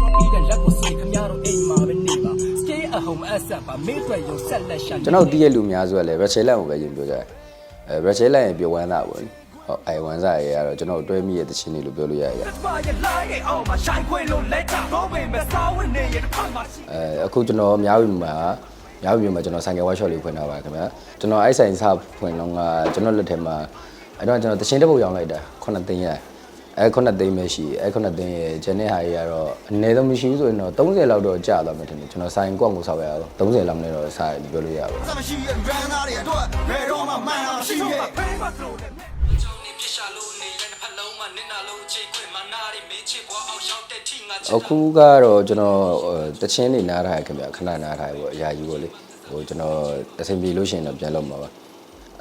ပြီးတဲ့လက်ကိုစီခမရတော့အိမ်မှာပဲနေပါ stay at home အဆက်ပါမေးတွေ့ရုံဆက်လက်ရှာကျွန်တော်တည့်ရလူများဆိုရလဲ Rachel လန်ကိုပဲရင်ပြောကြတယ်အဲ Rachel လန်ရဲ့ပြောဝမ်းသာပေါ့လေဟုတ်အဲဝမ်းသာရဲ့ကတော့ကျွန်တော်တွဲမိရဲ့တခြင်းတွေလို့ပြောလို့ရတယ်ဗျ That's why you like it all my shine ခွေလို့လက်ချတော့ဝင်မစားဝင်နေရတဲ့ဖတ်မှာရှိအဲအခုကျွန်တော်များပြီမှာများပြီမှာကျွန်တော်ဆိုင်ကယ်ဝါရှော့လေးဖွင့်ထားပါခင်ဗျာကျွန်တော်အဲ့ဆိုင်စဖွင့်တော့ကကျွန်တော်လက်ထဲမှာအဲ့တော့ကျွန်တော်တခြင်းတစ်ပုတ်ရောင်းလိုက်တာ9သိန်းရ အဲ9သိန်းပဲရှိအဲ9သိန်းရဲ့ဂျန်နဲ့ဟာကြီးကတော့အနည်းဆုံးမရှိဘူးဆိုရင်တော့30လောက်တော့ကျသွားမယ်ထင်တယ်ကျွန်တော်ဆိုင်ကွက်ကိုဆောက်ရအောင်30လောက်နဲ့တော့ဆိုင်ပြောလို့ရပါဘူးမရှိရတဲ့ရန်သားတွေအတွက်ဘယ်တော့မှမှန်အောင်ရှိရဲ့အခုကတော့ကျွန်တော်တချင်းနေနားထားရခင်ဗျခဏနားထားရပေါ့အရာကြီးပေါ့လေဟိုကျွန်တော်အဆင်ပြေလို့ရှိရင်တော့ပြန်လုပ်မှာပါ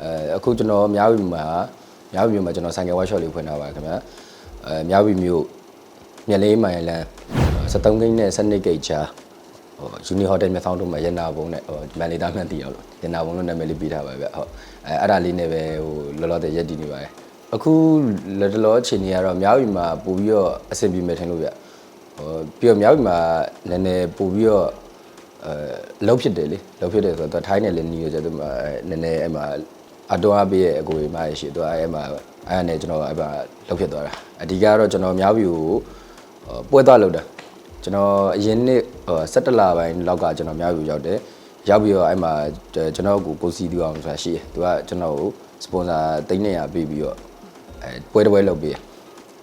အဲအခုကျွန်တော်အများပြည်မှာအများပြည်မှာကျွန်တော်ဆိုင်ကယ်ဝါရှော့လေးဖွင့်ထားပါခင်ဗျ အဲများပြီမြို့မြက်လေးမိုင်လန်း73ကိန်းနဲ့7ဂိတ်ချာဟိုယူနီဟိုတယ်မြတ်ဆောင်တို့မှာရနာဘုံနဲ့ဟိုမန်လေးသားမှန်တည်အောင်လို့ရနာဘုံလို့နာမည်လေးပေးထားပါဗျဟုတ်အဲအဲ့ဒါလေးနဲ့ပဲဟိုလောလောဆယ်ရက်တည်နေပါတယ်အခုလက်တလောအချိန်ကြီးကတော့များပြီမှာပို့ပြီးတော့အဆင်ပြေမယ်ထင်လို့ဗျဟိုပြီးတော့မြောက်ပြီးမှနည်းနည်းပို့ပြီးတော့အဲလောက်ဖြစ်တယ်လေလောက်ဖြစ်တယ်ဆိုတော့သူထိုင်းနဲ့လည်းနီးရကြသူမှနည်းနည်းအဲ့မှာ အတော်အပေးရဲ့အကိုကြီးမရှိရှိသူအဲ့မှာအဲ့နဲ့ကျွန်တော်အဲ့မှာလောက်ဖြစ်သွားတာအဓိကတော့ကျွန်တော်မြောက်ပြီးကိုပွဲသွားလောက်တာကျွန်တော်အရင်နှစ်17လပိုင်းလောက်ကကျွန်တော်မြောက်ပြီးရောက်တယ်ရောက်ပြီးတော့အဲ့မှာကျွန်တော်ကိုကိုစီတူအောင်ဆိုတာရှိတယ်သူကကျွန်တော်ကိုစပွန်ဆာ300ပေးပြီးတော့အဲပွဲတစ်ပွဲလုပ်ပေးတယ်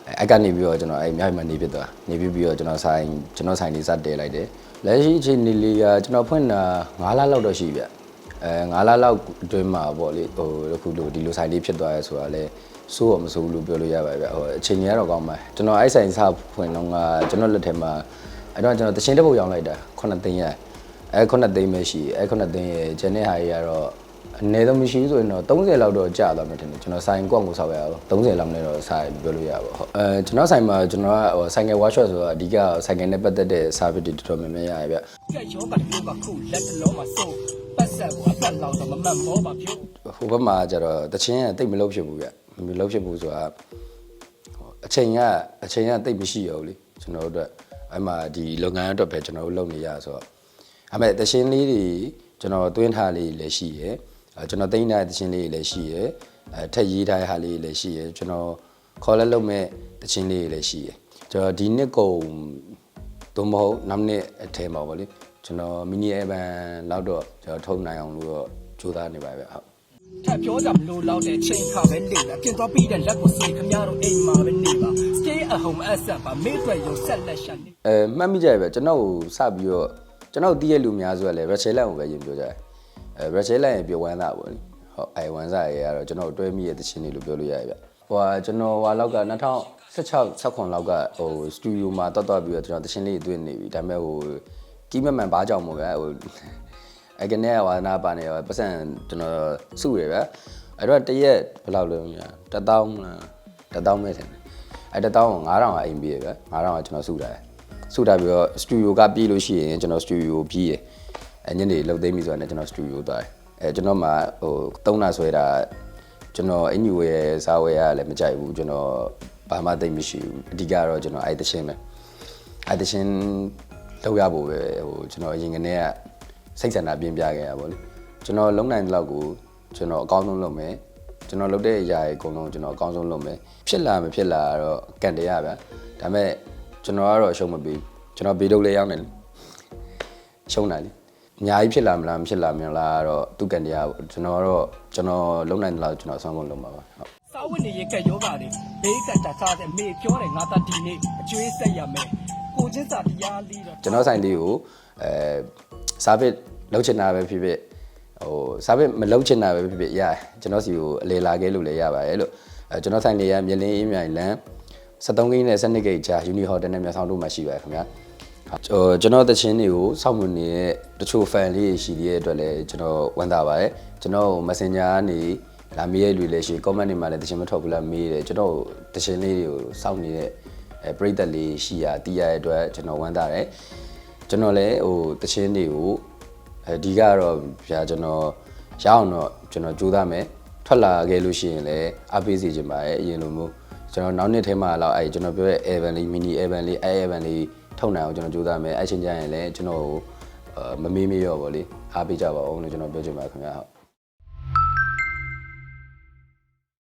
အဲအဲ့ကနေပြီးတော့ကျွန်တော်အဲ့မြောက်မှာနေဖြစ်သွားနေပြီးပြီးတော့ကျွန်တော်ဆိုင်ကျွန်တော်ဆိုင်လေးစတဲလိုက်တယ်လက်ရှိအချိန်နေလေးကကျွန်တော်ဖွင့်တာ9လလောက်တော့ရှိပြီ အဲ9လလောက်အတွင်းမှာပေါ့လေဟိုအခုလိုဒီလိုဆိုင်လေးဖြစ်သွားရဲဆိုတာလဲစိုးတော့မစိုးဘူးလို့ပြောလို့ရပါဗျဟိုအချိန်ကြီးကတော့ကောင်းပါကျွန်တော်အဲ့ဆိုင်စဖွင့်တော့ကကျွန်တော်လက်ထဲမှာအဲ့တော့ကျွန်တော်တခြင်းတစ်ပုတ်ရောင်းလိုက်တာ9သိန်းရအဲ9သိန်းပဲရှိအဲ9သိန်းရဲ့ဂျန်နဲ့ဟာကြီးကတော့အနည်းဆုံးမရှိဘူးဆိုရင်တော့30လောက်တော့ကြာသွားမှထင်တယ်ကျွန်တော်ဆိုင်ကွက်ကိုဆောက်ရအောင်30လောက်နဲ့တော့စားပြောလို့ရပါဟုတ်အဲကျွန်တော်ဆိုင်မှာကျွန်တော်ကဟိုဆိုင်ကယ်ဝါရှော့ဆိုတော့အဓိကဆိုင်ကယ်နဲ့ပတ်သက်တဲ့ service တွေတော်တော်များများရရဗျ ကဲရောကတမျိုးကခုလက်တလုံးမှာစိုးပတ်ဆက်ကိုအပတ်လောက်တော့မမှတ်မောပါဖြို့ဟိုဘက်မှာကျတော့တချင်းကတိတ်မလုပ်ဖြစ်ဘူးဗျမလုပ်ဖြစ်ဘူးဆိုတာဟိုအချိန်ကအချိန်ကတိတ်မရှိရဘူးလေကျွန်တော်တို့အတွက်အဲ့မှာဒီလုပ်ငန်းအတွက်ပဲကျွန်တော်တို့လုပ်နေရဆိုတော့အဲ့မဲ့တချင်းလေးတွေကျွန်တော်တွင်းထားလေးလည်းရှိရယ်အဲကျွန်တော်သိမ်းထားတဲ့တချင်းလေးတွေလည်းရှိရယ်အဲထက်ရေးထားတဲ့ဟာလေးတွေလည်းရှိရယ်ကျွန်တော်ခေါ်လက်လုပ်မဲ့တချင်းလေးတွေလည်းရှိရယ်ကျွန်တော်ဒီနှစ်ကုန်သို့မဟုတ်နောက်နှစ်အထဲမှာပေါ့လေ ကျွန်တော်မီနီအဗန်လောက်တော့ကျွန်တော်ထုံနိုင်အောင်လို့တော့ကြိုးစားနေပါပဲဟုတ်ထပ်ပြောကြမလို့လောက်တဲ့ချိန်ခါပဲလေတာပြင်သွားပြီးတဲ့လက်ကိုစီခမရတော့အိမ်မှာပဲနေပါ stay at home အဆက်ပါမေးတွေ့ရုံဆက်လက်ရှာနေအဲမှတ်မိကြရပဲကျွန်တော်ကိုစပြီးတော့ကျွန်တော်တည့်ရလူများဆိုရလဲ Rachel လန်ကိုပဲရင်ပြောကြတယ်အဲ Rachel လန်ရဲ့ပြောဝမ်းသာပေါ့လေဟုတ်အဲဝမ်းသာရဲ့ကတော့ကျွန်တော်တွဲမိရဲ့တခြင်းတွေလို့ပြောလို့ရရဗျဟိုဟာကျွန်တော်ဟာလောက်က2016 16လောက်ကဟိုစတူဒီယိုမှာတောက်တော့ပြီးတော့ကျွန်တော်တခြင်းလေးတွေ့နေပြီဒါပေမဲ့ဟို ကီးမမှန်ဘာကြောင့်မို့ဗျဟိုအဲကနေဝါနာပါနေရောပတ်စံကျွန်တော်စုရဗျအဲ့တော့တရက်ဘယ်လောက်လဲညာ1000လား1000ပဲထင်တယ်အဲ1000ကို9000ကအိမ်ပြေးဗျ9000ကကျွန်တော်စုတာတယ်စုတာပြီးတော့စတူဒီယိုကပြေးလို့ရှိရင်ကျွန်တော်စတူဒီယိုပြေးရယ်အဲညနေလှုပ်သိမ်းပြီဆိုတော့လည်းကျွန်တော်စတူဒီယိုသွားတယ်အဲကျွန်တော်မှဟိုသုံးနာဆွဲတာကျွန်တော်အင်ယူရဲ့စားဝဲရလည်းမကြိုက်ဘူးကျွန်တော်ဘာမှသိမ့်မရှိဘူးအဓိကတော့ကျွန်တော်အဲ့တချင်းပဲအဲ့တချင်း လောက်ရဖို့ပဲဟိုကျွန်တော်အရင်ကနေကစိတ်ဆန္ဒပြင်းပြခဲ့ရပါဘောလေကျွန်တော်လုံနိုင်တဲ့လောက်ကိုကျွန်တော်အကောင်းဆုံးလုပ်မယ်ကျွန်တော်လုပ်တဲ့အရာတွေအကုန်လုံးကျွန်တော်အကောင်းဆုံးလုပ်မယ်ဖြစ်လာမဖြစ်လာတော့ကန်တရားဗျာဒါပေမဲ့ကျွန်တော်ကတော့ရှုံးမပေးဘူးကျွန်တော်ဘေးဒုတ်လေးရောက်နေတယ်ရှုံးနိုင်လေအများကြီးဖြစ်လာမလားမဖြစ်လာမလားတော့သူကန်တရားပေါ့ကျွန်တော်ကတော့ကျွန်တော်လုံနိုင်တဲ့လောက်ကျွန်တော်အဆုံးမလုပ်မှာပါဟုတ်စာဝတ်နေရကရောဂါတွေဘေးကတထားတဲ့မေပြောတယ်ငါတဒီနေ့အကျွေးဆက်ရမယ် ကိုချင်းစာတရားလေးတော့ကျွန်တော်ဆိုင်လေးကိုအဲ service လုပ်ချင်တာပဲဖြစ်ဖြစ်ဟို service မလုပ်ချင်တာပဲဖြစ်ဖြစ်ရတယ်ကျွန်တော်စီကိုအလေလာခဲ့လို့လည်းရပါတယ်လို့အဲကျွန်တော်ဆိုင်လေးရမြလင်းအေးမြိုင်လန်း73ကိန်းနဲ့7ကိန်းကြာ Uni Hotel နဲ့မြဆောင်တို့မှာရှိပါတယ်ခင်ဗျာဟုတ်ကျွန်တော်တချင်းတွေကိုစောင့်မနေတဲ့တချို့ fan လေးတွေရှိသေးတဲ့အတွက်လည်းကျွန်တော်ဝမ်းသာပါတယ်ကျွန်တော် Messenger ကနေလာမေးရလူလည်းရှိ comment တွေမှာလည်းတချင်းမထုတ်ဘူးလားမေးတယ်ကျွန်တော်တချင်းလေးတွေကိုစောင့်နေတဲ့ အဲပရိသတ်လေးရှိရတီးရတဲ့အတွက်ကျွန်တော်ဝမ်းသာတယ်ကျွန်တော်လည်းဟိုတချင်းတွေကိုအဲဒီကတော့ဗျာကျွန်တော်ရအောင်တော့ကျွန်တော်ကြိုးစားမယ်ထွက်လာခဲ့လို့ရှိရင်လည်းအပေးစီခြင်းပါရဲ့အရင်လိုမျိုးကျွန်တော်နောက်နှစ်ထဲမှာတော့အဲကျွန်တော်ပြောရဲ့ Evan လေး mini Evan လေးအဲ Evan လေးထထုတ်နိုင်အောင်ကျွန်တော်ကြိုးစားမယ်အဲ့ချင်းကျရင်လည်းကျွန်တော်ကိုအာမမေးမေးရောပေါ့လေအားပေးကြပါအောင်လို့ကျွန်တော်ပြောချင်ပါခင်ဗျာဟုတ်